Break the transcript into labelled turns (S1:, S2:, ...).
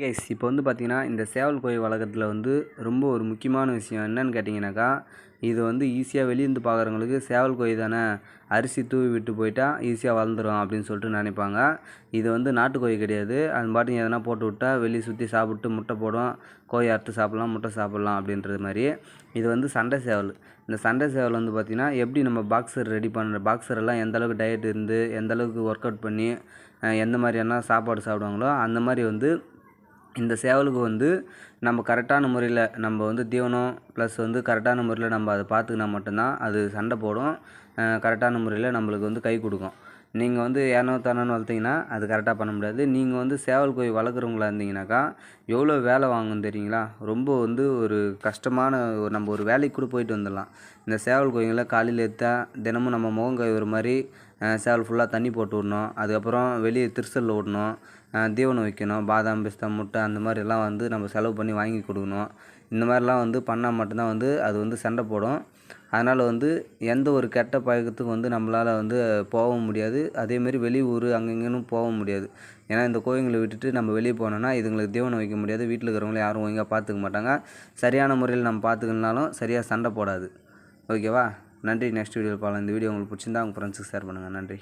S1: Guys இப்போ வந்து பார்த்தீங்கன்னா இந்த சேவல் கோழி வளர்க்குறதுல வந்து ரொம்ப ஒரு முக்கியமான விஷயம் என்னன்னு கேட்டிங்கனாக்கா இது வந்து ஈஸியாக வெளியிருந்து பார்க்குறவங்களுக்கு சேவல் கோழி தானே அரிசி தூவி விட்டு போயிட்டா ஈஸியாக வளர்ந்துடும் அப்படின்னு சொல்லிட்டு நினைப்பாங்க. இது வந்து நாட்டுக்கோழி கிடையாது. அது பாட்டுக்கு எதனா போட்டு விட்டா வெளியே சுற்றி சாப்பிட்டு முட்டை போடும் கோழி அறுத்து சாப்பிட்லாம் முட்டை சாப்பிட்லாம் அப்படின்றது மாதிரி. இது வந்து சண்டை சேவல். இந்த சண்டை சேவல் வந்து பார்த்திங்கன்னா எப்படி நம்ம பாக்ஸர் ரெடி பண்ணுற பாக்ஸர் எல்லாம் எந்த அளவுக்கு டயட் இருந்து எந்த அளவுக்கு ஒர்க் அவுட் பண்ணி எந்த மாதிரியான சாப்பாடு சாப்பிடுவாங்களோ அந்த மாதிரி வந்து இந்த சேவலுக்கு வந்து நம்ம கரெக்டான முறையில் நம்ம வந்து தீவனம் ப்ளஸ் வந்து கரெக்டான முறையில் நம்ம அதை பார்த்துக்கினா மட்டும்தான் அது சண்டை போடும். கரெக்டான முறையில் நம்மளுக்கு வந்து கை கொடுக்கும். நீங்கள் வந்து ஏனோ தானோன்னு வளர்த்தீங்கன்னா அது கரெக்டாக பண்ண முடியாது. நீங்கள் வந்து சேவல் கோயில் வளர்க்குறவங்களா இருந்தீங்கன்னாக்கா எவ்வளோ வேலை வாங்கும் தெரியுங்களா? ரொம்ப வந்து ஒரு கஷ்டமான ஒரு நம்ம ஒரு வேலைக்கு கூட போயிட்டு வந்துடலாம். இந்த சேவல் கோயிங்களை காலையில் எடுத்தா தினமும் நம்ம முகம் கழுவுற மாதிரி சேவல் ஃபுல்லாக தண்ணி போட்டு விடணும். அதுக்கப்புறம் வெளியே திருசலில் விடணும் தீவனம் வைக்கணும் பாதாம் பிஸ்தா முட்டை அந்த மாதிரிலாம் வந்து நம்ம செலவு பண்ணி வாங்கி கொடுக்கணும். இந்த மாதிரிலாம் வந்து பண்ணால் மட்டும்தான் வந்து அது வந்து சண்டை போடும். அதனால் வந்து எந்த ஒரு கெட்ட பழக்கத்துக்கும் வந்து நம்மளால் வந்து போகவும் முடியாது. அதேமாரி வெளியூர் அங்கே இங்கேன்னு போக முடியாது. ஏன்னா இந்த கோயில்களை விட்டுட்டு நம்ம வெளியே போனோம்னா இதுங்களுக்கு தீவனம் வைக்க முடியாது. வீட்டில் இருக்கிறவங்களும் யாரும் ஒழுங்காக பார்த்துக்க மாட்டாங்க. சரியான முறையில் நம்ம பார்த்துக்கலனாலும் சரியாக சண்டை போடாது. ஓகேவா? நன்றி. நெக்ஸ்ட் வீடியோவில் பார்க்கலாம். இந்த வீடியோ உங்களுக்கு பிடிச்சிருந்தா உங்கள் ஃப்ரெண்ட்ஸுக்கு ஷேர் பண்ணுங்கள் நன்றி.